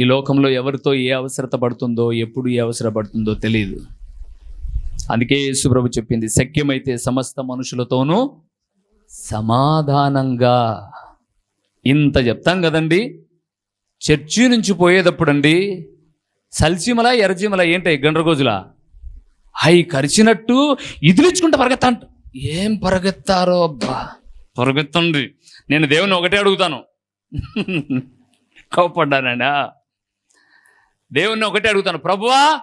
ఈ లోకంలో ఎవరితో ఏ అవసరత పడుతుందో ఎప్పుడు ఏ అవసర పడుతుందో తెలియదు అందుకే యేసుప్రభు చెప్పింది శక్యమైతే సమస్త మనుషులతోనూ సమాధానంగా. ఇంత చెప్తాం కదండి. చర్చి నుంచి పోయేటప్పుడు అండి సల్సీమల ఎర్రజీమల ఏంటి గండ్రగోజుల? అవి కరిచినట్టు ఇదిలించుకుంటే పరిగెత్తా అంట ఏం పరిగెత్తారో అబ్బా? పరిగెత్తండి. నేను దేవుని ఒకటే అడుగుతాను. కోపడ్డానండా దేవుణ్ణి ఒకటే అడుగుతాను ప్రభువా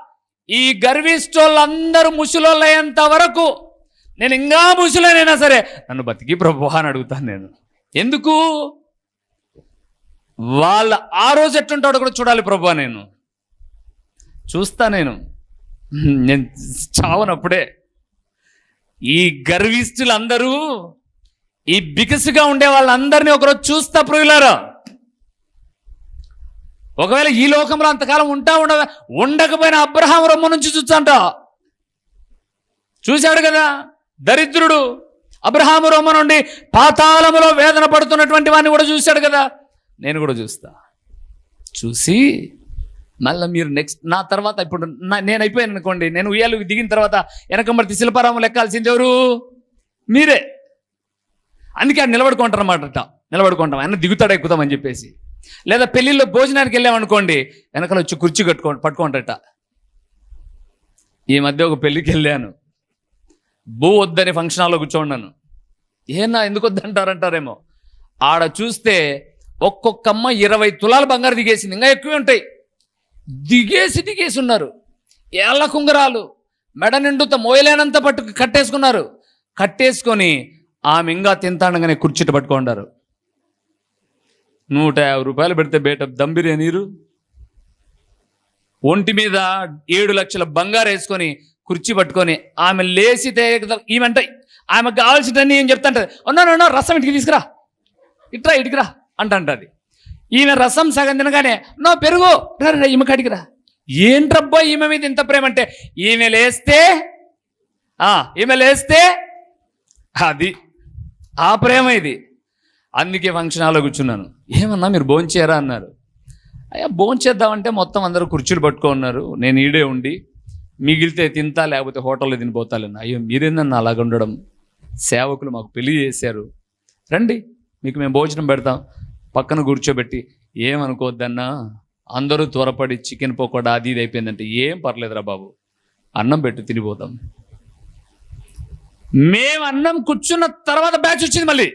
ఈ గర్విష్టోళ్ళందరూ ముసలోళ్ళయ్యేంత వరకు నేను ఇంకా ముసలోనైనా సరే నన్ను బతికి ప్రభువా అని అడుగుతాను నేను. ఎందుకు? వాళ్ళ ఆ రోజు ఎట్లుంటాడో కూడా చూడాలి ప్రభువా నేను. చూస్తా నేను. నేను చావనప్పుడే. ఈ గర్విష్ఠులందరూ ఈ బికసుగా ఉండే వాళ్ళందరినీ ఒకరోజు చూస్తా ప్రియులారా. ఒకవేళ ఈ లోకంలో అంతకాలం ఉంటా ఉండ ఉండకపోయినా అబ్రహాం రొమ్మ నుంచి చూచంట చూశాడు కదా? దరిద్రుడు అబ్రహాము రొమ్మ నుండి పాతాళములో వేదన పడుతున్నటువంటి వాడిని కూడా చూశాడు కదా? నేను కూడా చూస్తా. చూసి మళ్ళీ మీరు నెక్స్ట్ నా తర్వాత ఇప్పుడు నా నేను అయిపోయాను అనుకోండి. నేను ఉయ్యాలు దిగిన తర్వాత వెనకమ్మర్తి శిల్పారామం లెక్కాల్సింది ఎవరు? మీరే. అందుకే నిలబడుకుంటారు అన్నమాట నిలబడుకుంటాం. ఆయన దిగుతాడు ఎక్కుతామని చెప్పేసి. లేదా పెళ్ళిళ్ళలో భోజనానికి వెళ్ళామనుకోండి వెనకాల వచ్చి కుర్చీ కట్టుకో పట్టుకుంటట ఈ మధ్య ఒక పెళ్ళికి వెళ్ళాను. భూ వద్దని ఫంక్షన్ హాల్లో కూర్చోండాను ఏనా ఎందుకు వద్దంటారంటారేమో. ఆడ చూస్తే ఒక్కొక్క అమ్మ ఇరవై తులాల బంగారు దిగేసింది ఇంకా ఎక్కువే ఉంటాయి. దిగేసి దిగేసి ఉన్నారు ఏళ్ళ కుంగరాలు మెడ నిండుత మోయలేనంత పట్టు కట్టేసుకున్నారు. కట్టేసుకొని ఆమె ఇంకా తింతాండగానే కుర్చీట పట్టుకుంటారు నూట యాభై రూపాయలు పెడితే బేట దమ్ బిర్యానీరు ఒంటి మీద ఏడు లక్షల బంగారు వేసుకొని కుర్చీ పట్టుకొని ఆమె లేచితే ఈమెంట ఆమెకు కావాల్సినవన్నీ ఏం చెప్తాంటది అన్నా రసం ఇటుకి తీసుకురా. ఇట్రా ఇటుకురా అంటంటది ఈమె రసం సగం తినగానే నో పెరుగు. రా ఈమె కడిగిరా ఏంట్రబ్బా ఈమె మీద ఇంత ప్రేమ అంటే? ఈమె లేస్తే ఆ, ఈమె లేస్తే అది ఆ ప్రేమ ఇది. అందుకే ఫంక్షన్ హాల్లో కూర్చున్నాను. ఏమన్నా మీరు భోంచేయరా అన్నారు. అయ్యా భోంచేద్దామంటే మొత్తం అందరూ కుర్చీలు పట్టుకో ఉన్నారు నేను ఈడే ఉండి మిగిలితే తింటా లేకపోతే హోటల్లో తినిపోతాలని అయ్యో మీరేందన్న అలాగ ఉండడం? సేవకులు మాకు పెళ్ళి చేశారు. రండి మీకు మేము భోజనం పెడతాం. పక్కన కూర్చోబెట్టి ఏమనుకోవద్దన్నా? అందరూ త్వరపడి చికెన్ పకోడా అది ఇది అయిపోయిందంటే ఏం పర్లేదురా బాబు. అన్నం పెట్టి తినిపోతాం. మేము అన్నం కూర్చున్న తర్వాత బ్యాచ్ వచ్చింది మళ్ళీ.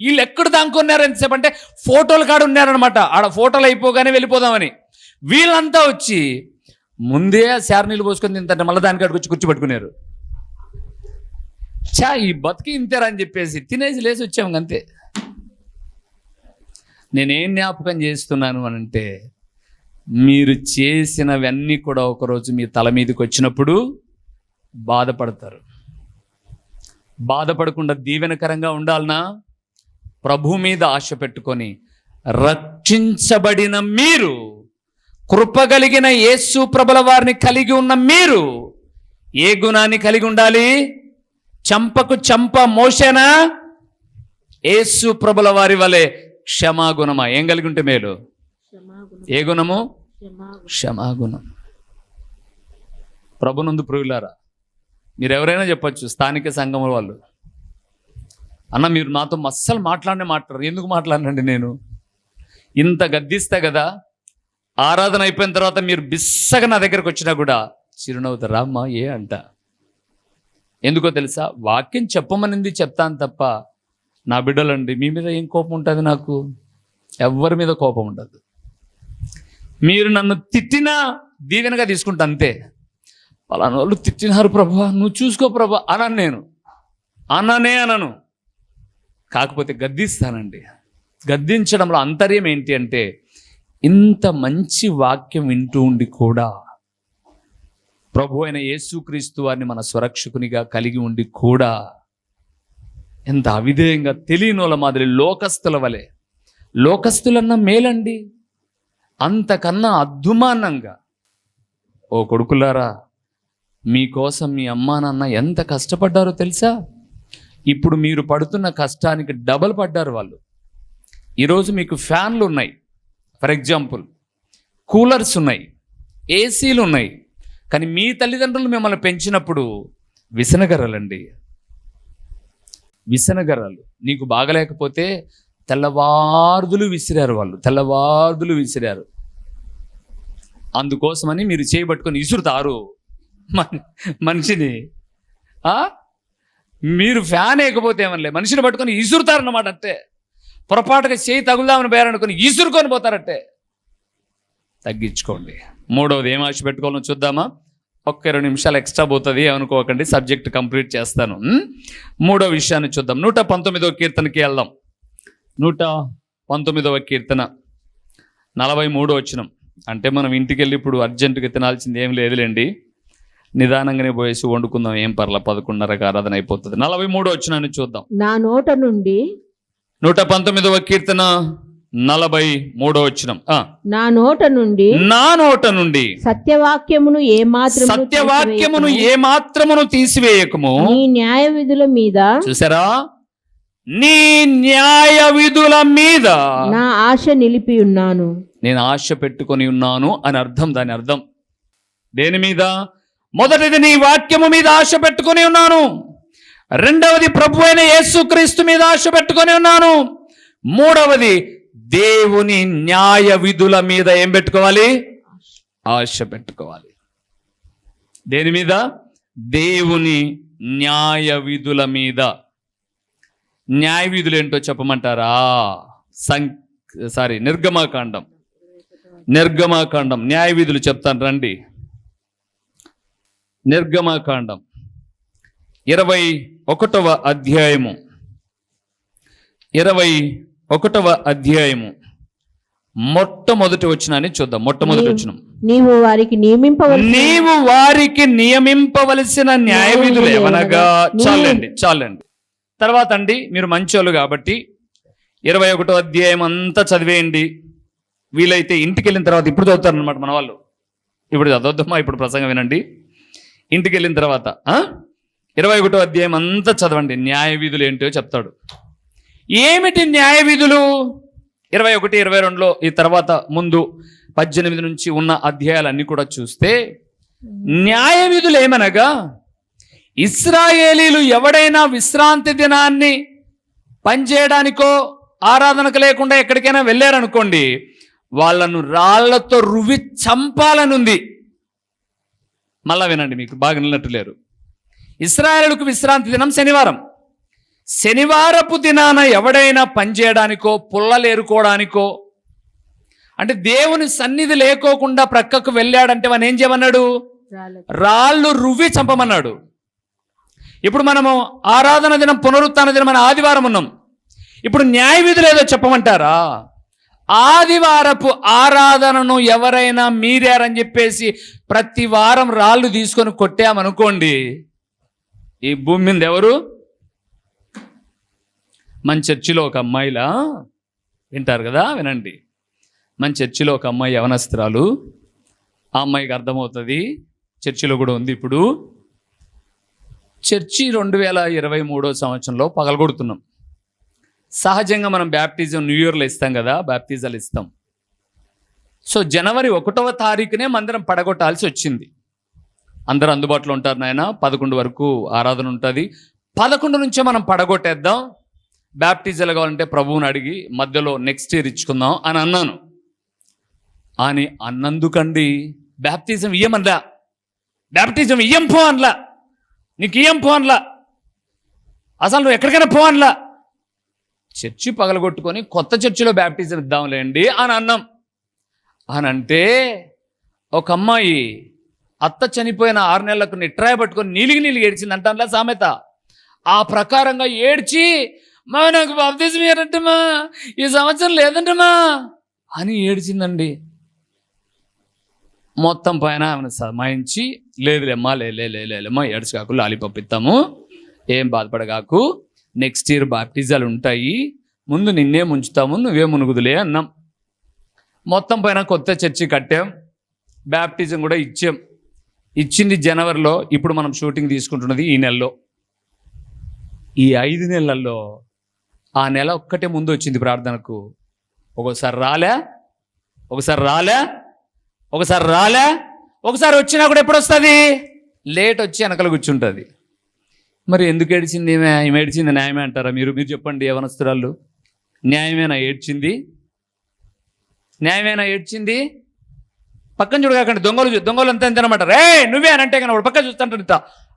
వీళ్ళు ఎక్కడ దాంకున్నారు ఎంతసేపు అంటే ఫోటోలు కాడ ఉన్నారనమాట ఆడ ఫోటోలు అయిపోగానే వెళ్ళిపోదామని. వీళ్ళంతా వచ్చి ముందే శార నీళ్ళు పోసుకొని తింటే మళ్ళీ దానికాడికి వచ్చి కూర్చోబెట్టుకున్నారు. చా ఈ బతికి ఇంతేరా అని చెప్పేసి తినేసి లేచి వచ్చాము అంతే. నేనేం జ్ఞాపకం చేస్తున్నాను అని అంటే మీరు చేసినవన్నీ కూడా ఒకరోజు మీ తల మీదకి వచ్చినప్పుడు బాధపడతారు. బాధపడకుండా దీవెనకరంగా ఉండాలనా? ప్రభు మీద ఆశ పెట్టుకొని రక్షించబడిన మీరు కృపగలిగిన యేసు ప్రభల వారిని కలిగి ఉన్న మీరు ఏ గుణాన్ని కలిగి ఉండాలి? చంపకు చంప మోసేనా? యేసు ప్రభుల వారి వలె క్షమాగుణమా? ఏం కలిగి ఉంటే మేలు? ఏ గుణము? క్షమాగుణం. ప్రభునందు ప్రియులారా మీరు ఎవరైనా చెప్పొచ్చు స్థానిక సంఘం వాళ్ళు అన్న మీరు నాతో అస్సలు మాట్లాడనే మాట్లాడరు. ఎందుకు మాట్లాడనండి నేను? ఇంత గద్దిస్తా కదా ఆరాధన అయిపోయిన తర్వాత మీరు బిస్సగా నా దగ్గరకు వచ్చినా కూడా చిరునవ్వుతారు రామ్మా ఏ అంట. ఎందుకో తెలుసా? వాక్యం చెప్పమనింది చెప్తాను తప్ప నా బిడ్డలండి మీ మీద ఏం కోపం ఉంటుంది నాకు? ఎవరి మీద కోపం ఉండదు. మీరు నన్ను తిట్టినా దీవెనగా తీసుకుంటా అంతే. పలానా వాళ్ళు తిట్టినారు ప్రభా నువ్వు చూసుకో ప్రభా అనను నేను. అననే అనను. కాకపోతే గద్దిస్తానండి. గద్దించడంలో అంతర్యం ఏంటి అంటే ఇంత మంచి వాక్యం వింటూ ఉండి కూడా ప్రభు అయిన యేసుక్రీస్తు వారిని మన స్వరక్షకునిగా కలిగి ఉండి కూడా ఎంత అవిధేయంగా తెలియనోళ్ళ మాదిరి లోకస్తుల వలె లోకస్తులన్న మేలండి. అంతకన్నా అద్దుమానంగా ఓ కొడుకులారా మీకోసం మీ అమ్మా నాన్న ఎంత కష్టపడ్డారో తెలుసా? ఇప్పుడు మీరు పడుతున్న కష్టానికి డబల్ పడ్డారు వాళ్ళు. ఈరోజు మీకు ఫ్యాన్లు ఉన్నాయి. ఫర్ ఎగ్జాంపుల్ కూలర్స్ ఉన్నాయి. ఏసీలు ఉన్నాయి. కానీ మీ తల్లిదండ్రులు మిమ్మల్ని పెంచినప్పుడు విసనగర్రలండి. విసనగర్రలు. నీకు బాగలేకపోతే తెల్లవారుదులు విసిరారు వాళ్ళు. తెల్లవార్దులు విసిరారు. అందుకోసమని మీరు చేయబట్టుకొని ఇసురుతారు. మన- మనిషిని. ఆ? మీరు ఫ్యాన్ వేయకపోతే ఏమనలే. మనిషిని పట్టుకొని ఈసురుతారన్నమాట అంటే పొరపాటుగా చేయి తగులుదామని బేరనుకొని ఇసురుకొని పోతారట్టే. తగ్గించుకోండి. మూడవది ఏం ఆశ పెట్టుకోవాలో చూద్దామా? ఒక్క ఇరవై నిమిషాలు ఎక్స్ట్రా పోతుంది అనుకోకండి సబ్జెక్ట్ కంప్లీట్ చేస్తాను. మూడో విషయాన్ని చూద్దాం. నూట పంతొమ్మిదవ కీర్తనకి వెళ్దాం. నూట పంతొమ్మిదవ కీర్తన నలభై మూడో వచ్చినం అంటే మనం ఇంటికి వెళ్ళి ఇప్పుడు అర్జెంటుగా తినాల్సింది ఏం లేదులేండి. నిదానంగానే పోయేసి వండుకుందాం ఏం పర్ల పదకొండున్నరకు ఆరాధన అయిపోతుంది. నలభై మూడో వచ్చినాన్ని చూద్దాం. నా నోట నుండి నూట పంతొమ్మిదవ కీర్తన నలభై మూడో వచ్చినం నా నోట నుండి నా నోట నుండి సత్యవాక్యమును ఏ మాత్రం సత్యవాక్యమును ఏ మాత్రమును తీసివేయకము. నీ న్యాయ విధుల మీద చూసారా? నీ న్యాయ విధుల మీద నా ఆశ నిలిపి ఉన్నాను. నేను ఆశ పెట్టుకొని ఉన్నాను అని అర్థం దాని అర్థం. దేని మీద? మొదటిది నీ వాక్యము మీద ఆశ పెట్టుకొని ఉన్నాను. రెండవది ప్రభు అయిన యేసుక్రీస్తు మీద ఆశ పెట్టుకొని ఉన్నాను. మూడవది దేవుని న్యాయ విధుల మీద ఏం పెట్టుకోవాలి? ఆశ పెట్టుకోవాలి. దేని మీద? దేవుని న్యాయ విధుల మీద. న్యాయ విధులు ఏంటో చెప్పమంటారా? సం సారీ నిర్గమాకాండం. నిర్గమాకాండం. న్యాయ విధులు చెప్తాను రండి. నిర్గమాకాండం. ఇరవై ఒకటవ అధ్యాయము. ఇరవై ఒకటవ అధ్యాయము. మొట్టమొదటి వచ్చినాన్ని చూద్దాం. మొట్టమొదటి వచ్చిన నీవు వారికి నియమింపవలసిన నీవు వారికి నియమింపవలసిన న్యాయ విధులు ఏమనగా? చాలండి చాలండి. తర్వాత అండి మీరు మంచోళ్ళు కాబట్టి ఇరవై ఒకటో అధ్యాయం అంతా చదివేయండి. వీలైతే ఇంటికి వెళ్ళిన తర్వాత ఇప్పుడు చదువుతారు అనమాట మన వాళ్ళు. ఇప్పుడు చదవద్దమ్మా ఇప్పుడు ప్రసంగం వినండి. ఇంటికి వెళ్ళిన తర్వాత ఇరవై ఒకటో అధ్యాయం అంతా చదవండి. న్యాయ విధులు ఏంటో చెప్తాడు. ఏమిటి న్యాయ విధులు? ఇరవై ఒకటి ఇరవై రెండులో ఈ తర్వాత ముందు పద్దెనిమిది నుంచి ఉన్న అధ్యాయాలన్నీ కూడా చూస్తే న్యాయ విధులు ఏమనగా ఇస్రాయేలీలు ఎవడైనా విశ్రాంతి దినాన్ని పనిచేయడానికో ఆరాధనకు లేకుండా ఎక్కడికైనా వెళ్ళారనుకోండి వాళ్ళను రాళ్ళతో రువి చంపాలనుంది. మళ్ళా వినండి మీకు బాగా నిన్నట్టు లేరు. ఇస్రాయేలుకు విశ్రాంతి దినం శనివారం. శనివారపు దినాన ఎవడైనా పనిచేయడానికో పుల్లలేరుకోవడానికో అంటే దేవుని సన్నిధి లేకోకుండా ప్రక్కకు వెళ్ళాడంటే వాని ఏం చేయమన్నాడు? రాళ్ళు రువ్వి చంపమన్నాడు. ఇప్పుడు మనము ఆరాధన దినం పునరుత్థాన దినం మన ఆదివారం ఉన్నాం. ఇప్పుడు న్యాయ విధులు ఏదో చెప్పమంటారా? ఆదివారపు ఆరాధనను ఎవరైనా మీరారని చెప్పేసి ప్రతి వారం రాళ్ళు తీసుకొని కొట్టామనుకోండి ఈ భూమి మీద ఎవరు? మన చర్చిలో ఒక అమ్మాయిలా? వింటారు కదా వినండి. మన చర్చిలో ఒక అమ్మాయి యవనస్త్రాలు. ఆ అమ్మాయికి అర్థమవుతుంది చర్చిలో కూడా ఉంది ఇప్పుడు. చర్చి రెండు వేల ఇరవై మూడో సంవత్సరంలో పగలగొడుతున్నాం. సహజంగా మనం బ్యాప్టిజం న్యూ ఇయర్లో ఇస్తాం కదా బ్యాప్టిజాలు ఇస్తాం. సో జనవరి ఒకటవ తారీఖునే మందిరం పడగొట్టాల్సి వచ్చింది. అందరూ అందుబాటులో ఉంటారు నాయన పదకొండు వరకు ఆరాధన ఉంటుంది. పదకొండు నుంచే మనం పడగొట్టేద్దాం. బ్యాప్టిజాలు కావాలంటే ప్రభువుని అడిగి మధ్యలో నెక్స్ట్ ఇయర్ ఇచ్చుకుందాం అని అన్నాను. అని అన్నందుకండి. బ్యాప్టిజం ఇయ్యమనలా. బ్యాప్టిజం ఇయ్యం పో అనలా. నీకు ఇయ్యం పో అనలా. అసలు నువ్వు ఎక్కడికైనా పో అనలా. చర్చి పగలగొట్టుకొని కొత్త చర్చిలో బ్యాప్టిజం ఇద్దాంలేండి అని అన్నాం. అని అంటే ఒక అమ్మాయి అత్త చనిపోయిన ఆరు నెలలకు నిట్రాయ పట్టుకొని నీలిగి నీలిగి ఏడ్చింది అంటానులే సామెత. ఆ ప్రకారంగా ఏడ్చి మా నాకు బాప్తిజం ఇయ్యారంటమా ఈ సంవత్సరం లేదంటమ్మా అని ఏడ్చిందండి. మొత్తం పైన ఆమెను సమాయించి లేదులేమ్మా లే లే లే లేమ్మా ఏడ్చుకాకు లాలిపప్పు ఇస్తాము ఏం బాధపడగాకు నెక్స్ట్ ఇయర్ బాప్టిజాలు ఉంటాయి. ముందు నిన్నే ముంచుతాము నువ్వే మునుగుదులే అన్నాం. మొత్తం పైన కొత్త చర్చి కట్టాం. బ్యాప్టిజం కూడా ఇచ్చాం. ఇచ్చింది జనవరిలో ఇప్పుడు మనం షూటింగ్ తీసుకుంటున్నది ఈ నెలలో. ఈ ఐదు నెలల్లో ఆ నెల ఒక్కటే ముందు వచ్చింది ప్రార్థనకు. ఒకసారి రాలే ఒకసారి రాలే ఒకసారి రాలే ఒకసారి వచ్చినా కూడా ఎప్పుడు వస్తుంది? లేట్ వచ్చి వెనకలు కూర్చుంటుంది. మరి ఎందుకు ఏడిచింది? ఈమె ఈమె న్యాయమే అంటారా మీరు? మీరు చెప్పండి యవనస్తురాళ్ళు. న్యాయమేనా ఏడ్చింది? న్యాయమేనా ఏడ్చింది? పక్కన చూడకండి దొంగలు చూ- దొంగలు అంత అంతేనమాట. రే నువ్వే అని అంటే కానీ వాడు పక్క చూస్తుంటాడు ఇంత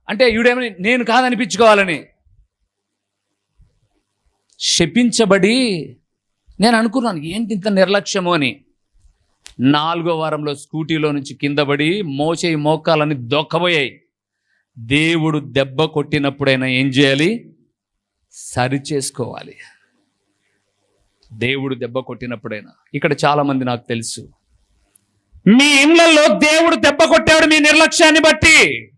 అంటే ఈవిడేమని నేను కాదనిపించుకోవాలని. శపించబడి నేను అనుకున్నాను ఏంటి ఇంత నిర్లక్ష్యము అని. నాలుగో వారంలో స్కూటీలో నుంచి కింద పడి మోచేయి మోకాలని దొక్కబోయాయి. దేవుడు దెబ్బ కొట్టినప్పుడైనా ఏం చేయాలి? సరి చేసుకోవాలి. దేవుడు దెబ్బ కొట్టినప్పుడైనా. ఇక్కడ చాలా మంది నాకు తెలుసు. మీ ఇండ్లలో దేవుడు దెబ్బ కొట్టాడు మీ నిర్లక్ష్యాన్ని బట్టి.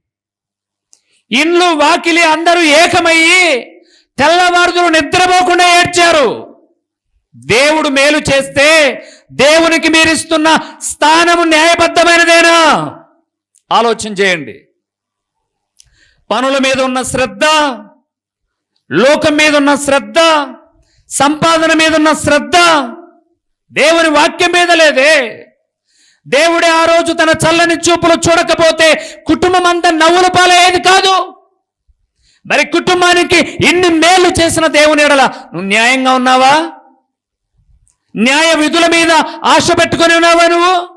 ఇండ్లు వాకిలి అందరూ ఏకమయ్యి తెల్లవారుదులు నిద్రపోకుండా ఏడ్చారు. దేవుడు మేలు చేస్తే దేవునికి మీరిస్తున్న స్థానము న్యాయబద్ధమైనదేనా? ఆలోచన చేయండి. పనుల మీద ఉన్న శ్రద్ధ లోకం మీద ఉన్న శ్రద్ధ సంపాదన మీద ఉన్న శ్రద్ధ దేవుని వాక్యం మీద లేదే. దేవుడే ఆ రోజు తన చల్లని చూపులు చూడకపోతే కుటుంబం అంతా నవ్వుల పాలయ్యేది కాదు. మరి కుటుంబానికి ఇన్ని మేలు చేసిన దేవుని ఎడల నువ్వు న్యాయంగా ఉన్నావా? న్యాయ విధుల మీద ఆశ పెట్టుకొని ఉన్నావా నువ్వు?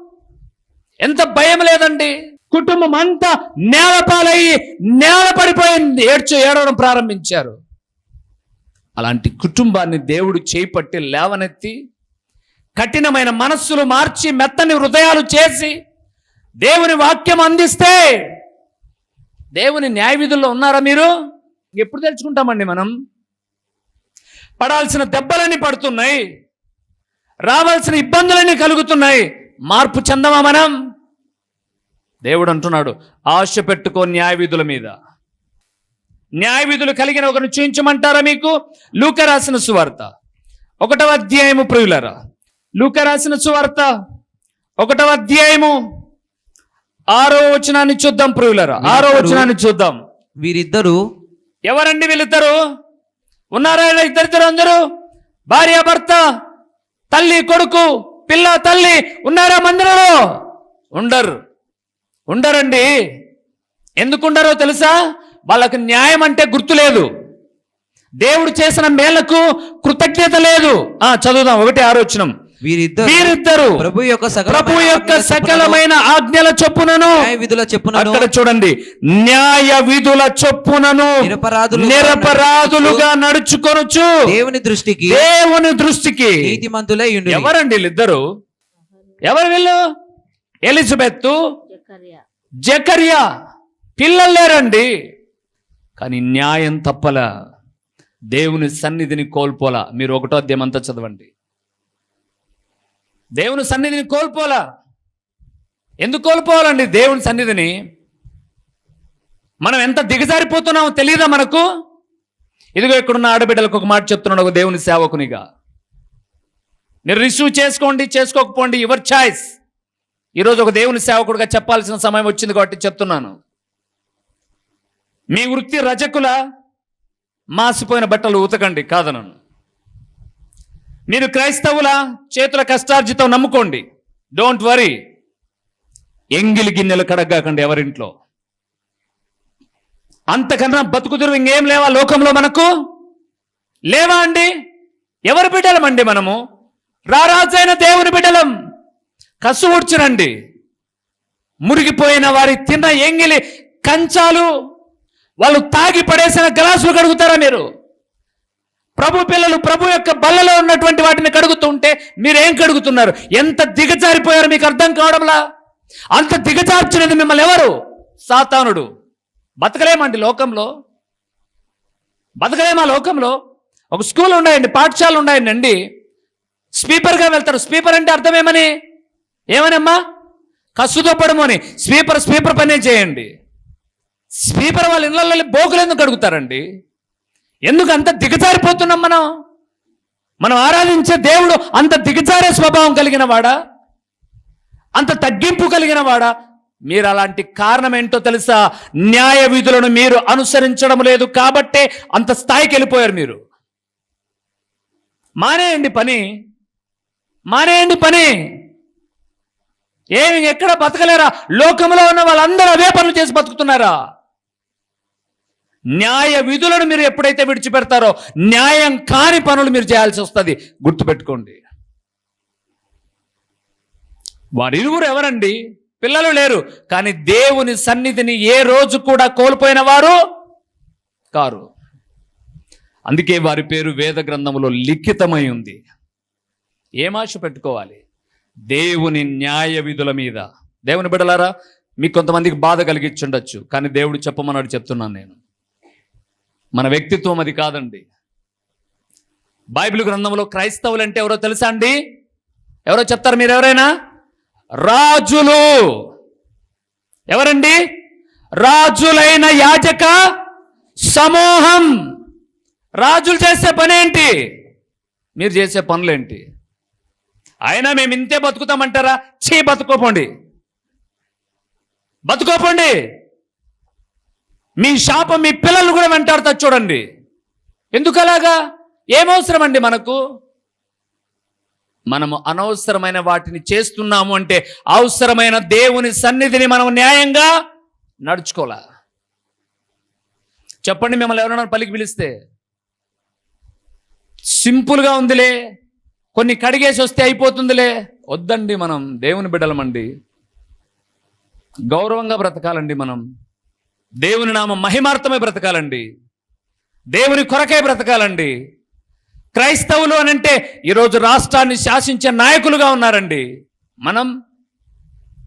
ఎంత భయం లేదండి. కుటుంబం అంతా నేలపాలయ్యి నేల పడిపోయింది ఏడ్చు ఏడవడం ప్రారంభించారు. అలాంటి కుటుంబాన్ని దేవుడు చేపట్టి లేవనెత్తి కఠినమైన మనస్సులు మార్చి మెత్తని హృదయాలు చేసి దేవుని వాక్యం అందిస్తే దేవుని న్యాయ విధుల్లో ఉన్నారా మీరు? ఎప్పుడు తెలుసుకుంటామండి మనం? పడాల్సిన దెబ్బలన్నీ పడుతున్నాయి. రావాల్సిన ఇబ్బందులన్నీ కలుగుతున్నాయి. మార్పు చెందమా మనం? దేవుడు అంటున్నాడు ఆశ పెట్టుకో న్యాయ విధుల మీద. న్యాయ విధులు కలిగిన ఒకరిని చూయించమంటారా మీకు? లూక రాసిన సువార్త. ఒకటవ అధ్యాయము ప్రియులరా లూక రాసిన సువార్త. ఒకటవ అధ్యాయము ఆరో వచనాన్ని చూద్దాం ప్రియులరా ఆరో వచనాన్ని చూద్దాం. వీరిద్దరూ ఎవరండి వీళ్ళిద్దరు? ఉన్నారా ఇద్దరిద్దరు అందరూ? భార్య భర్త తల్లి కొడుకు పిల్ల తల్లి ఉన్నారా మందిరంలో? ఉండరు. ఉండరండి. ఎందుకు ఉండరో తెలుసా? వాళ్ళకి న్యాయం అంటే గుర్తు లేదు. దేవుడు చేసిన మేలకు కృతజ్ఞత లేదు. ఆ చదువుదాం ఒకటి ఆలోచనం వీరిద్దరు వీరిద్దరు ప్రభు యొక్క ప్రభు యొక్క సకలమైన ఆజ్ఞల చొప్పునను విధుల చెప్పునను అక్కడ చూడండి. న్యాయ విధుల చొప్పునను నిరపరాధులుగా నిరపరాధులుగా నడుచుకొనుచు దేవుని దృష్టికి దేవుని దృష్టికి. నీతిమంతులై ఎవరండి వీళ్ళిద్దరు? ఎవరు వీళ్ళు? ఎలిజబెత్ జకర్యా. పిల్లలు లేరండి. కానీ న్యాయం తప్పలా. దేవుని సన్నిధిని కోల్పోలా. మీరు ఒకటో అధ్యాయం అంతా చదవండి. దేవుని సన్నిధిని కోల్పోలా. ఎందుకు కోల్పోవాలండి దేవుని సన్నిధిని? మనం ఎంత దిగజారిపోతున్నామో తెలియదా మనకు? ఇదిగో ఇక్కడున్న ఆడబిడ్డలకు ఒక మాట చెప్తున్నాడు ఒక దేవుని సేవకునిగా. మీరు రిసీవ్ చేసుకోండి చేసుకోకపోండి యువర్ ఛాయిస్ ఈరోజు ఒక దేవుని సేవకుడిగా చెప్పాల్సిన సమయం వచ్చింది కాబట్టి చెప్తున్నాను. మీ వృత్తి రజకుల మాసిపోయిన బట్టలు ఉతకండి కాదనను. మీరు క్రైస్తవుల చేతుల కష్టార్జితం నమ్ముకోండి. డోంట్ వరీ ఎంగిలి గిన్నెలు కడగాకండి ఎవరింట్లో. అంతకన్నా బతుకుదురు ఇంకేం లేవా లోకంలో మనకు? లేవా అండి? ఎవరి బిడ్డలమండి మనము? రారాజైన దేవుని బిడ్డలం. కసు ఊడ్చురండి. మురిగిపోయిన వారి తిన్న ఎంగిలి కంచాలు వాళ్ళు తాగి పడేసిన గ్లాసులు కడుగుతారా మీరు? ప్రభు పిల్లలు ప్రభు యొక్క బల్లలో ఉన్నటువంటి వాటిని కడుగుతూ ఉంటే మీరేం కడుగుతున్నారు? ఎంత దిగజారిపోయారు మీకు అర్థం కావడంలా? అంత దిగజార్చినది మిమ్మల్ని ఎవరు? సాతానుడు. బతకలేమండి లోకంలో. బతకలేమా లోకంలో? ఒక స్కూల్ ఉన్నాయండి పాఠశాలలు ఉన్నాయండి. అండి స్పీపర్గా వెళ్తారు. స్పీపర్ అంటే అర్థం ఏమని? ఏమనమ్మా? కసుదొప్పడము అని. స్వీపర్ స్వీపర్ పనే చేయండి. స్వీపర్ వాళ్ళ ఇళ్ళల్లో బోకులు ఎందుకు అడుగుతారండి? ఎందుకు అంత దిగజారిపోతున్నాం మనం? మనం ఆరాధించే దేవుడు అంత దిగజారే స్వభావం కలిగిన వాడా? అంత తగ్గింపు కలిగిన వాడా? మీరు అలాంటి కారణం ఏంటో తెలుసా? న్యాయ విధులను మీరు అనుసరించడం లేదు కాబట్టే అంత స్థాయికి వెళ్ళిపోయారు మీరు. మానేయండి పని. మానేయండి పని. ఏమి ఎక్కడ బతకలేరా? లోకంలో ఉన్న వాళ్ళందరూ అవే పనులు చేసి బతుకుతున్నారా? న్యాయ విధులను మీరు ఎప్పుడైతే విడిచిపెడతారో న్యాయం కాని పనులు మీరు చేయాల్సి వస్తుంది. గుర్తుపెట్టుకోండి. వారిరువురు ఎవరండి? పిల్లలు లేరు. కానీ దేవుని సన్నిధిని ఏ రోజు కూడా కోల్పోయిన వారు కారు. అందుకే వారి పేరు వేద గ్రంథంలో లిఖితమై ఉంది. ఏమాశ పెట్టుకోవాలి? దేవుని న్యాయ విధుల మీద. దేవుని బిడలారా మీకు కొంతమందికి బాధ కలిగించుండొచ్చు కానీ దేవుడు చెప్పమన్నాడు చెప్తున్నాను నేను. మన వ్యక్తిత్వం అది కాదండి. బైబిల్ గ్రంథంలో క్రైస్తవులు అంటే ఎవరో తెలుసా అండి? ఎవరో చెప్తారు మీరు ఎవరైనా? రాజులు. ఎవరండి? రాజులైన యాజక సమూహం. రాజులు చేసే పనేంటి? మీరు చేసే పనులేంటి? అయినా మేము ఇంతే బతుకుతామంటారా? చీ బతుకోపోండి. బతుకోపోండి. మీ శాపం మీ పిల్లలు కూడా వెంటాడుతా చూడండి. ఎందుకు అలాగా ఏమవసరం అండి మనకు? మనము అనవసరమైన వాటిని చేస్తున్నాము అంటే అవసరమైన దేవుని సన్నిధిని మనం న్యాయంగా నడుచుకోవాలా? చెప్పండి మిమ్మల్ని ఎవరైనా పలికి పిలిస్తే. సింపుల్గా ఉందిలే. కొన్ని కడిగేసి వస్తే అయిపోతుందిలే. వద్దండి మనం దేవుని బిడ్డలమండి. గౌరవంగా బ్రతకాలండి మనం. దేవుని నామ మహిమార్థమే బ్రతకాలండి. దేవుని కొరకే బ్రతకాలండి. క్రైస్తవులు అని అంటే ఈరోజు రాష్ట్రాన్ని శాసించే నాయకులుగా ఉన్నారండి. మనం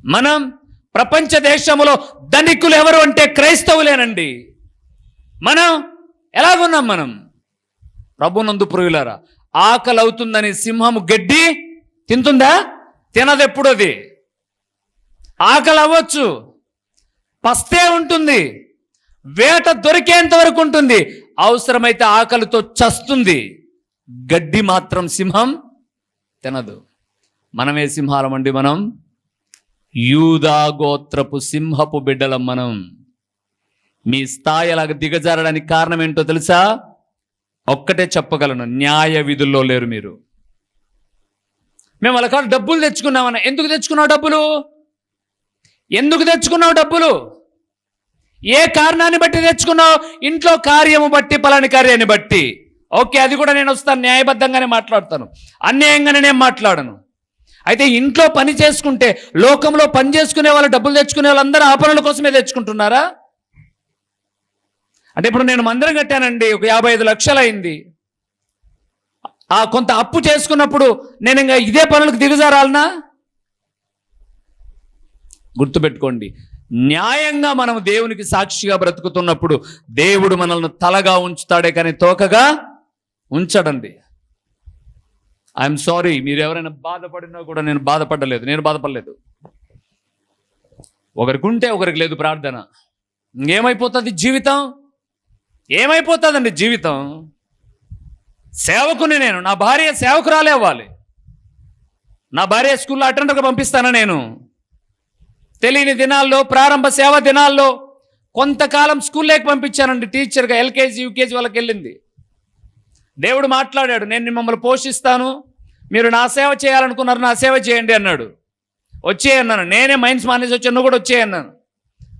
మనం ప్రపంచ దేశంలో ధనికులు ఎవరు అంటే క్రైస్తవులేనండి. మనం ఎలాగున్నాం మనం? ప్రభునందు పురుగులారా ఆకలి అవుతుందని సింహము గడ్డి తింటుందా? తినదెప్పుడు అది ఆకలి అవ్వచ్చు పస్తే ఉంటుంది. వేట దొరికేంత వరకు ఉంటుంది. అవసరమైతే ఆకలితో చస్తుంది. గడ్డి మాత్రం సింహం తినదు. మనమే సింహాలమండి మనం. యూదా గోత్రపు సింహపు బిడ్డలం మనం. మీ స్థాయి అలాగ దిగజారడానికి కారణం ఏంటో తెలుసా? ఒక్కటే చెప్పగలను న్యాయ విధుల్లో లేరు మీరు. మేము వాళ్ళ కాదు డబ్బులు తెచ్చుకున్నామన్నా ఎందుకు తెచ్చుకున్నావు డబ్బులు? ఎందుకు తెచ్చుకున్నావు డబ్బులు? ఏ కారణాన్ని బట్టి తెచ్చుకున్నావు? ఇంట్లో కార్యము బట్టి పలాని కార్యాన్ని బట్టి. ఓకే అది కూడా నేను వస్తాను న్యాయబద్ధంగానే మాట్లాడతాను. అన్యాయంగానే నేను మాట్లాడను. అయితే ఇంట్లో పని చేసుకుంటే లోకంలో పని చేసుకునే వాళ్ళు డబ్బులు తెచ్చుకునే వాళ్ళందరూ ఆపణల కోసమే తెచ్చుకుంటున్నారా? అంటే ఇప్పుడు నేను మందిరం కట్టానండి ఒక యాభై ఐదు లక్షలు అయింది ఆ కొంత అప్పు చేసుకున్నప్పుడు నేను ఇంకా ఇదే పనులకు దిగజారాలనా? గుర్తుపెట్టుకోండి న్యాయంగా మనం దేవునికి సాక్షిగా బ్రతుకుతున్నప్పుడు దేవుడు మనల్ని తలగా ఉంచుతాడే కానీ తోకగా ఉంచడండి. ఐఎమ్ సారీ మీరు ఎవరైనా బాధపడినా కూడా నేను బాధపడలేదు నేను బాధపడలేదు. ఒకరికి ఉంటే ఒకరికి లేదు ప్రార్థన. ఇంకేమైపోతుంది జీవితం? ఏమైపోతుందండి జీవితం? సేవకుని నేను నా భార్య సేవకురాలే అవ్వాలి. నా భార్య స్కూల్లో అటెండర్గా పంపిస్తానా నేను? తెలియని దినాల్లో ప్రారంభ సేవ దినాల్లో కొంతకాలం స్కూల్లోకి పంపించానండి టీచర్గా ఎల్కేజీ యూకేజీ వాళ్ళకి వెళ్ళింది. దేవుడు మాట్లాడాడు నేను మిమ్మల్ని పోషిస్తాను మీరు నా సేవ చేయాలనుకున్నారు నా సేవ చేయండి అన్నాడు. వచ్చే అన్నాను. నేనే మైండ్స్ మానేసి వచ్చి నువ్వు కూడా వచ్చే అన్నాను.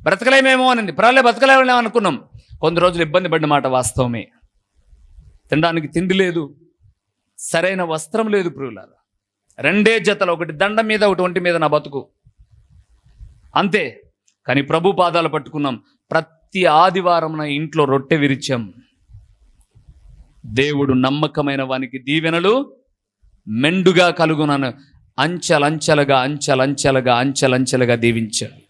బ్రతకలేమేమో అనింది. పర్వాలే బ్రతకలేమో అనుకున్నాం. కొన్ని రోజులు ఇబ్బంది పడిన మాట వాస్తవమే. తినడానికి తిండి లేదు సరైన వస్త్రం లేదు ప్రియులారు. రెండే జతలు ఒకటి దండం మీద ఒకటి ఒంటి మీద నా బతుకు. అంతే కానీ ప్రభు పాదాలు పట్టుకున్నాం. ప్రతి ఆదివారం నా ఇంట్లో రొట్టె విరిచాం. దేవుడు నమ్మకమైన వానికి దీవెనలు మెండుగా కలుగునను అంచెలంచెలుగా అంచెలంచెలుగా అంచెలంచెలుగా దీవించాడు.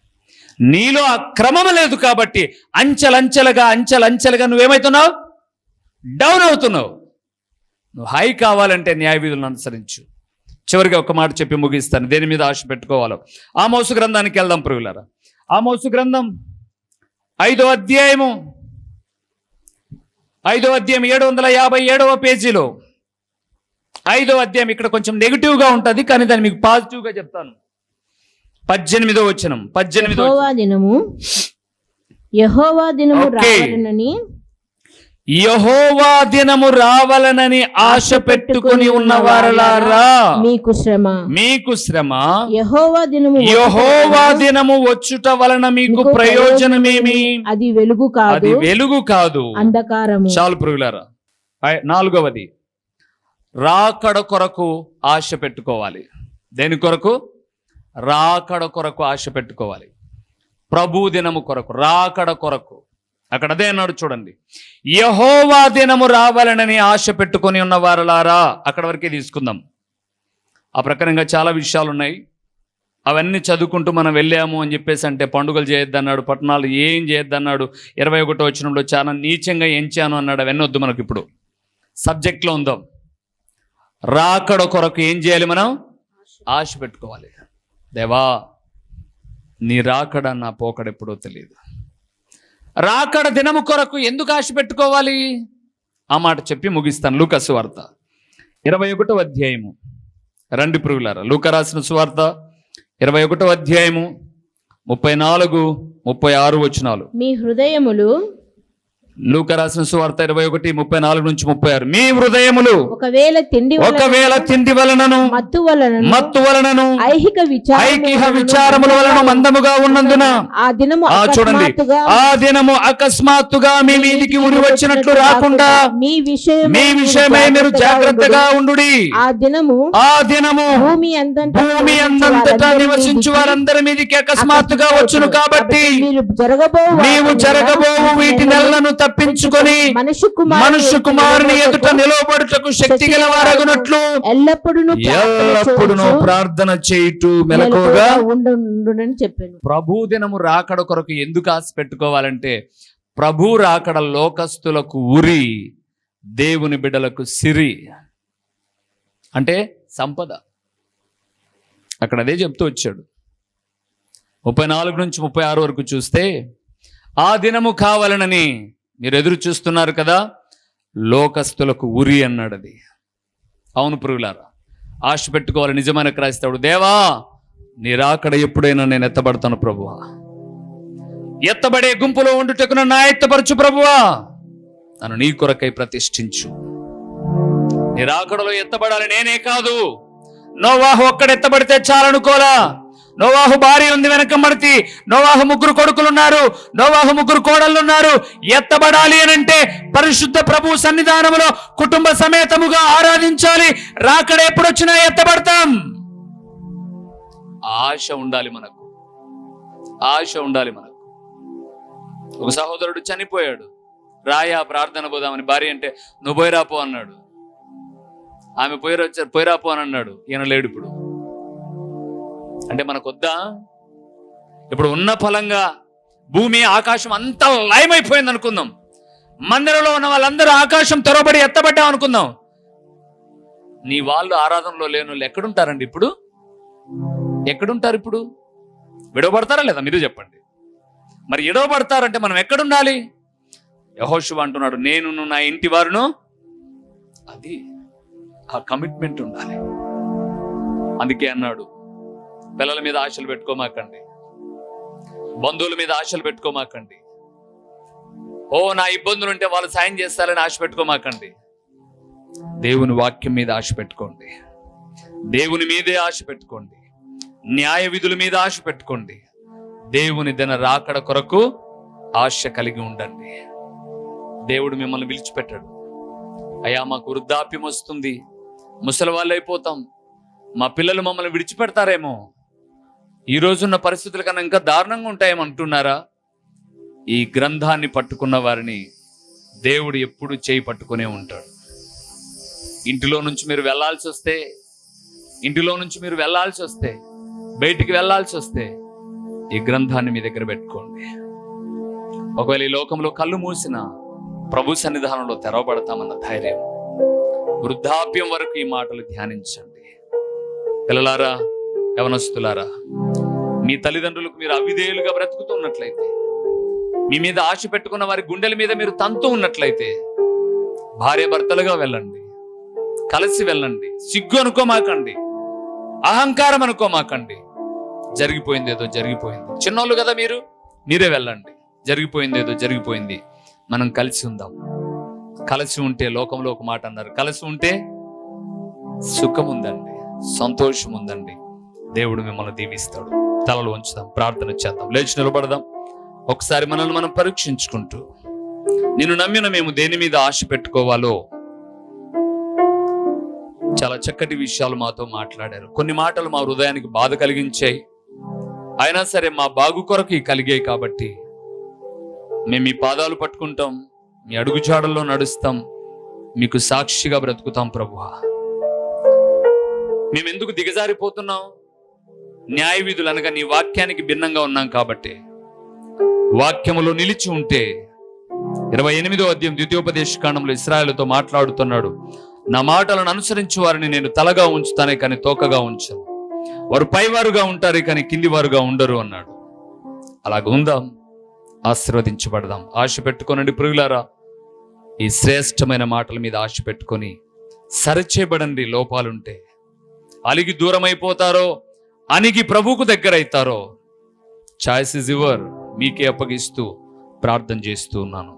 నీలో ఆ క్రమం లేదు కాబట్టి అంచెలంచెలుగా అంచెలంచెలుగా నువ్వేమవుతున్నావు డౌన్ అవుతున్నావు. నువ్వు హై కావాలంటే న్యాయ విధులను అనుసరించు. చివరిగా ఒక మాట చెప్పి ముగిస్తాను. దేని మీద ఆశ పెట్టుకోవాలో? ఆ మోసు గ్రంథానికి వెళ్దాం పురుగులారా ఆ మోసు గ్రంథం ఐదో అధ్యాయము ఐదో అధ్యాయం ఏడు వందల యాభై ఏడవ పేజీలో. ఐదో అధ్యాయం ఇక్కడ కొంచెం నెగిటివ్గా ఉంటుంది కానీ దాన్ని మీకు పాజిటివ్గా చెప్తాను. పద్దెనిమిదో వచనం పద్దెనిమిదో యహోవా దినము. యహోవా దినము. రావాలనని. యహోవా దినము రావాలనని ఆశ పెట్టుకుని ఉన్న వారలారా? మీకు శ్రమ. మీకు శ్రమ. యహోవా దినము యహోవా దినము వచ్చుట వలన మీకు ప్రయోజనమేమి? అది వెలుగు అది కాదు వెలుగు కాదు. అంధకారము. చాలు పురుగులారా నాలుగవది. రాకడ కొరకు ఆశ పెట్టుకోవాలి. దేని కొరకు? రాకడ కొరకు ఆశ పెట్టుకోవాలి. ప్రభు దినము కొరకు రాకడ కొరకు. అక్కడ అదే అన్నాడు చూడండి. యహోవా దినము రావాలనని ఆశ పెట్టుకొని ఉన్న వారలారా అక్కడ వరకే తీసుకుందాం. ఆ ప్రకారంగా చాలా విషయాలు ఉన్నాయి అవన్నీ చదువుకుంటూ మనం వెళ్ళాము అని చెప్పేసి అంటే పండుగలు చేయొద్దన్నాడు పట్టణాలు ఏం చేయొద్దన్నాడు ఇరవై ఒకటో వచ్చినప్పుడు చాలా నీచంగా ఎంచాను అన్నాడు అవన్నీ వద్దు మనకి ఇప్పుడు. సబ్జెక్ట్లో ఉందాం. రాకడ కొరకు ఏం చేయాలి మనం? ఆశ పెట్టుకోవాలి. దేవా నీ రాకడ నా పోకడ ఎప్పుడో తెలియదు రాకడ దినము కొరకు ఎందుకు ఆశ పెట్టుకోవాలి? ఆ మాట చెప్పి ముగిస్తాను. లూకస్ సువార్త ఇరవై ఒకటో అధ్యాయము. రండి పురుగులారా లూక రాసిన సువార్త ఇరవై ఒకటో అధ్యాయము ముప్పై నాలుగు ముప్పై ఆరు వచనాలు. మీ హృదయములు లూక రాసిన సువార్త ఇరవై ఒకటి ముప్పై నాలుగు నుంచి ముప్పై ఆరు. మీ హృదయములు ఒకవేళ తిండి ఒకవేళ తిండి వలనను మత్తు వలన మత్తు వలనను ఐహిక విచారముల వలన మందముగా ఉన్నందున ఆ దినము ఆ చూడండి ఆ దినము అకస్మాత్తుగా మీ మీదికి ఉరి వచ్చినట్లు రాకుండా మీ విషయం మీ విషయమై మీరు జాగ్రత్తగా ఉండుడి. ఆ దినము ఆ దినము భూమి అంతటా భూమి అందంతటా నివసించు వారందరి మీదికి అకస్మాత్తుగా వచ్చును కాబట్టి మీరు జరగబో నీవు జరగబోవు వీటి నెలలను తప్పించుకొని మనుషు మనుష్య కుమారుని ఎదుట నిలవబడుటకు శక్తి గల వారగునట్లు ఎల్లప్పుడూ ఎల్లప్పుడూ ప్రార్థన చేయుటూ మెలకుగా ఉండునని చెప్పాను. ప్రభు దినము రాకడ కొరకు ఎందుకు ఆశ పెట్టుకోవాలంటే ప్రభు రాకడ లోకస్తులకు ఉరి దేవుని బిడ్డలకు సిరి. అంటే సంపద. అక్కడ అదే చెప్తూ వచ్చాడు. ముప్పై నాలుగు నుంచి ముప్పై ఆరు వరకు చూస్తే ఆ దినము కావాలనని మీరు ఎదురు చూస్తున్నారు కదా? లోకస్తులకు ఉరి అన్నాడు అది. అవును పురుగులారా ఆశ పెట్టుకోవాలి నిజమైన క్రైస్తవుడు. దేవా నీరాకడ ఎప్పుడైనా నేను ఎత్తబడతాను ప్రభువా. ఎత్తబడే గుంపులో ఉండుటకు నా ఎత్తపరచు ప్రభువా. నన్ను నీ కొరకై ప్రతిష్ఠించు. నిరాకడలో ఎత్తబడాలి నేనే కాదు. నోవాహు ఒక్కడ ఎత్తబడితే చాలనుకోలా నోవాహు భార్య ఉంది వెనకబడితి నోవాహు ముగ్గురు కొడుకులున్నారు. నోవాహు ముగ్గురు కోడళ్ళున్నారు. ఎత్తబడాలి అని అంటే పరిశుద్ధ ప్రభు సన్నిధానములో కుటుంబ సమేతముగా ఆరాధించాలి. రాకడ ఎప్పుడొచ్చినా ఎత్తబడతాం. ఆశ ఉండాలి మనకు. ఆశ ఉండాలి మనకు. ఒక సహోదరుడు చనిపోయాడు. రాయా ప్రార్థన పోదామని భార్య అంటే నువ్వు పోయిరాపో అన్నాడు. ఆమె పోయి పోయిరాపో అని అన్నాడు. ఈయన లేడు ఇప్పుడు. అంటే మనకు వద్దా ఇప్పుడు ఉన్న ఫలంగా భూమి ఆకాశం అంతా లయమైపోయింది అనుకుందాం. మందిరంలో ఉన్న వాళ్ళందరూ ఆకాశం తెరవబడి ఎత్తబడ్డాం అనుకుందాం. నీ వాళ్ళు ఆరాధనలో లేని వాళ్ళు ఎక్కడుంటారండి ఇప్పుడు? ఎక్కడుంటారు ఇప్పుడు? విడవబడతారా లేదా? మీరు చెప్పండి. మరి విడవబడతారంటే మనం ఎక్కడుండాలి? యహోశివ అంటున్నాడు నేను నా ఇంటి వారును అది ఆ కమిట్మెంట్ ఉండాలి. అందుకే అన్నాడు పిల్లల మీద ఆశలు పెట్టుకోమాకండి. బంధువుల మీద ఆశలు పెట్టుకోమాకండి. ఓ నా ఇబ్బందులు ఉంటే వాళ్ళు సాయం చేస్తారని ఆశ పెట్టుకోమాకండి. దేవుని వాక్యం మీద ఆశ పెట్టుకోండి. దేవుని మీదే ఆశ పెట్టుకోండి. న్యాయ విధుల మీద ఆశ పెట్టుకోండి. దేవుని దిన రాకడ కొరకు ఆశ కలిగి ఉండండి. దేవుడు మిమ్మల్ని విడిచిపెట్టాడు. అయ్యా మాకు వృద్ధాప్యం వస్తుంది. ముసలి వాళ్ళు అయిపోతాం మా పిల్లలు మమ్మల్ని విడిచిపెడతారేమో. ఈ రోజున్న పరిస్థితుల కన్నా ఇంకా దారుణంగా ఉంటాయేమంటున్నారా ఈ గ్రంథాన్ని పట్టుకున్న వారిని దేవుడు ఎప్పుడు చేయి పట్టుకునే ఉంటాడు. ఇంటిలో నుంచి మీరు వెళ్ళాల్సి వస్తే ఇంటిలో నుంచి మీరు వెళ్ళాల్సి వస్తే బయటికి వెళ్ళాల్సి వస్తే ఈ గ్రంథాన్ని మీ దగ్గర పెట్టుకోండి. ఒకవేళ ఈ లోకంలో కళ్ళు మూసిన ప్రభు సన్నిధానంలో తెరవబడతామన్న ధైర్యం. వృద్ధాప్యం వరకు ఈ మాటలు ధ్యానించండి. పిల్లలారా యవనస్తులారా మీ తల్లిదండ్రులకు మీరు అవిధేయులుగా బ్రతుకుతూ ఉన్నట్లయితే మీ మీద ఆశ పెట్టుకున్న వారి గుండెల మీద మీరు తంతు ఉన్నట్లయితే భార్య భర్తలుగా వెళ్ళండి కలిసి వెళ్ళండి సిగ్గు అనుకోమాకండి అహంకారం అనుకోమాకండి. జరిగిపోయింది ఏదో జరిగిపోయింది. చిన్నోళ్ళు కదా మీరు మీరే వెళ్ళండి. జరిగిపోయింది ఏదో జరిగిపోయింది. మనం కలిసి ఉందాం. కలిసి ఉంటే లోకంలో ఒక మాట అన్నారు. కలిసి ఉంటే సుఖం ఉందండి సంతోషం ఉందండి. దేవుడు మిమ్మల్ని దీవిస్తాడు. తలలు ఉంచుదాం ప్రార్థన చేద్దాం లేచి నిలబడదాం. ఒకసారి మనల్ని మనం పరీక్షించుకుంటూ నేను నమ్మిన మేము దేని మీద ఆశ పెట్టుకోవాలో చాలా చక్కటి విషయాలు మాతో మాట్లాడారు. కొన్ని మాటలు మా హృదయానికి బాధ కలిగించాయి. అయినా సరే మా బాగు కొరకు కలిగాయి కాబట్టి మేము మీ పాదాలు పట్టుకుంటాం మీ అడుగుజాడల్లో నడుస్తాం మీకు సాక్షిగా బ్రతుకుతాం ప్రభువా. మేము ఎందుకు దిగజారిపోతున్నాం? న్యాయ విధులు అనగా నీ వాక్యానికి భిన్నంగా ఉన్నాం కాబట్టి. వాక్యములో నిలిచి ఉంటే ఇరవై ఎనిమిదో అధ్యయం ద్వితీయోపదేశ కాండంలో ఇస్రాయలతో మాట్లాడుతున్నాడు. నా మాటలను అనుసరించి వారిని నేను తలగా ఉంచుతానే కానీ తోకగా ఉంచను. వారు పైవారుగా ఉంటారే కానీ కింది వారుగా ఉండరు అన్నాడు. అలాగ ఉందాం ఆశీర్వదించబడదాం. ఆశ పెట్టుకోనండి పురుగులారా ఈ శ్రేష్టమైన మాటల మీద ఆశ పెట్టుకొని సరిచేయబడండి లోపాలుంటే. అలిగి దూరమైపోతారో అనిగి ప్రభువుకు దగ్గర అవుతారో చాయిస్ ఇస్ యువర్ మీకే అప్పగిస్తూ ప్రార్థన చేస్తూ ఉన్నాను.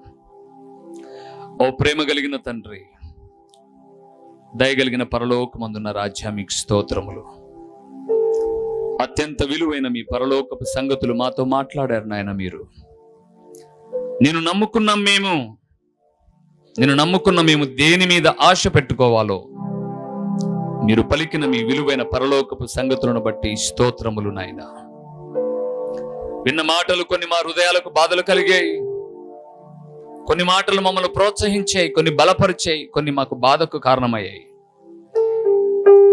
ఓ ప్రేమ కలిగిన తండ్రి దయగలిగిన పరలోకమందున్న రాజ్యా మీకు స్తోత్రములు. అత్యంత విలువైన మీ పరలోకపు సంగతులు మాతో మాట్లాడారు నాయన మీరు. నేను నమ్ముకున్నాం మేము నేను నమ్ముకున్న మేము దేని మీద ఆశ పెట్టుకోవాలో మీరు పలికిన మీ విలువైన పరలోకపు సంగతులను బట్టి స్తోత్రములు నాయన. విన్న మాటలు కొన్ని మా హృదయాలకు బాధలు కలిగాయి. కొన్ని మాటలు మమ్మల్ని ప్రోత్సహించాయి కొన్ని బలపరిచాయి కొన్ని మాకు బాధకు కారణమయ్యాయి.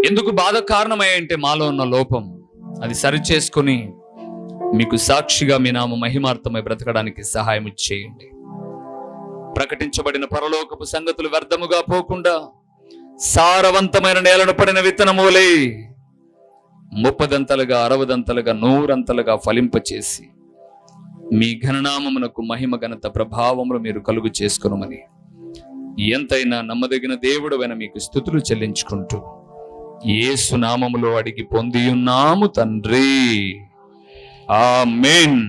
ఎందుకు బాధ కారణమయ్యాయంటే మాలో ఉన్న లోపం. అది సరి చేసుకొని మీకు సాక్షిగా మీ నామ మహిమార్థమై బ్రతకడానికి సహాయం చేయండి. ప్రకటించబడిన పరలోకపు సంగతులు వ్యర్థముగా పోకుండా సారవంతమైన నేలను పడిన విత్తనములే. ముప్పదంతలుగా అరవదంతలుగా నూరంతలుగా ఫలింపచేసి మీ ఘననామమునకు మహిమ ఘనత ప్రభావములు మీరు కలుగు చేసుకునమని. ఎంతైనా నమ్మదగిన దేవుడవైన మీకు స్థుతులు చెల్లించుకుంటూ ఏసునామములో అడిగి పొందియున్నాము తండ్రి. ఆ మెయిన్